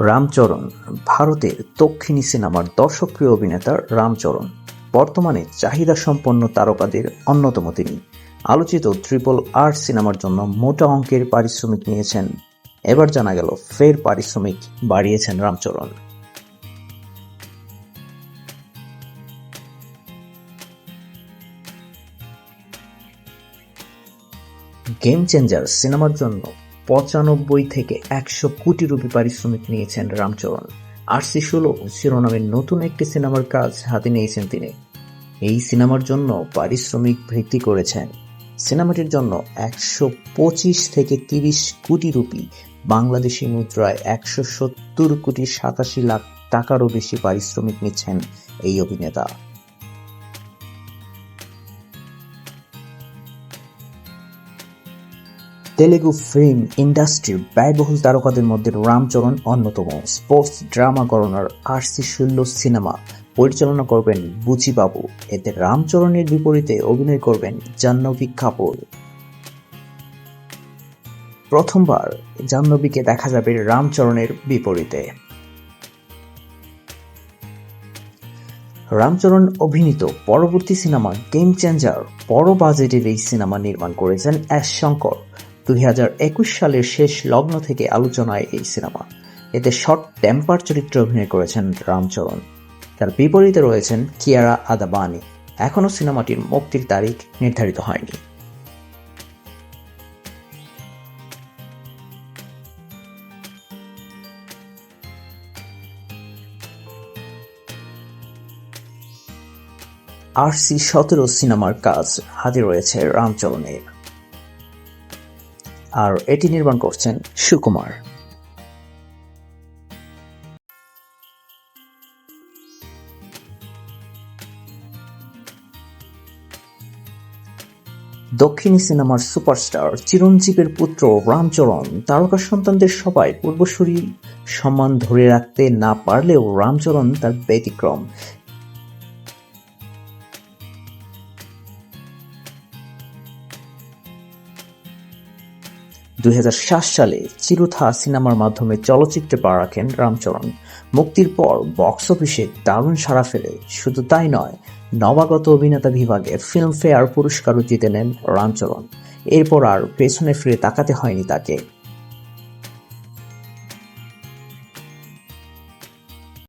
রামচরণ, ভারতের দক্ষিণী সিনেমার দর্শকপ্রিয় অভিনেতা রামচরণ, বর্তমানে চাহিদাসম্পন্ন তারকাদের অন্যতম তিনি। আলোচিত ট্রিপল আর সিনেমার জন্য মোটা অঙ্কের পারিশ্রমিক নিয়েছেন। এবার জানা গেল, ফের পারিশ্রমিক বাড়িয়েছেন রামচরণ। গেম চেঞ্জার সিনেমার জন্য পঁচানব্বই থেকে একশো কোটি রুপি পারিশ্রমিক নিয়েছেন রামচরণ। আরসি ষোলো শিরোনামের নতুন একটি সিনেমার কাজ হাতে নিয়েছেন তিনি। এই সিনেমার জন্য পারিশ্রমিক বৃদ্ধি করেছেন। সিনেমাটির জন্য একশো পঁচিশ থেকে তিরিশ কোটি রুপি, বাংলাদেশি মুদ্রায় একশো সত্তর কোটি সাতাশি লাখ টাকারও বেশি পারিশ্রমিক নিচ্ছেন এই অভিনেতা। তেলেগু ফিল্ম ইন্ডাস্ট্রির ব্যয়বহুল তারকাদের মধ্যে রামচরণ অন্যতম। স্পোর্টস ড্রামা গণনার আরসি শূন্য সিনেমা পরিচালনা করবেন বুচিবাবু। এতে রামচরণের বিপরীতে অভিনয় করবেন জাহ্নবী কাপুর। প্রথমবার জাহ্নবীকে দেখা যাবে রামচরণের বিপরীতে। রামচরণ অভিনীত পরবর্তী সিনেমা গেম চেঞ্জার, বড় বাজেটের এই সিনেমা নির্মাণ করেছেন এস শঙ্কর। দুই হাজার একুশ সালের শেষ লগ্ন থেকে আলোচনায় এই সিনেমা। এতে শর্ট টেম্পার চরিত্রে অভিনয় করেছেন রামচরণ। তার বিপরীতে রয়েছেন কিয়ারা আদাবানি। এখনও সিনেমাটির মুক্তির তারিখ নির্ধারিত হয়নি। আর সি সতেরো সিনেমার কাজ হাতে রয়েছে রামচরণের। আর এটি নির্মাণ করছেন সুকুমার। দক্ষিণী সিনেমার সুপারস্টার চিরঞ্জীবের পুত্র রামচরণ, তারকা সন্তানদের সবাই পূর্বসূরি সম্মান ধরে রাখতে না পারলেও রামচরণ তার ব্যতিক্রম। দুই হাজার সাত সালে চিরুথা সিনেমার মাধ্যমে চলচ্চিত্রে পা রাখেন রামচরণ। মুক্তির পর বক্স অফিসে দারুণ সাড়া ফেলে। শুধু তাই নয়, নবাগত অভিনেতা বিভাগে ফিল্মফেয়ার পুরস্কারও জিতে নেন রামচরণ। এরপর আর পেছনে ফিরে তাকাতে হয়নি তাকে।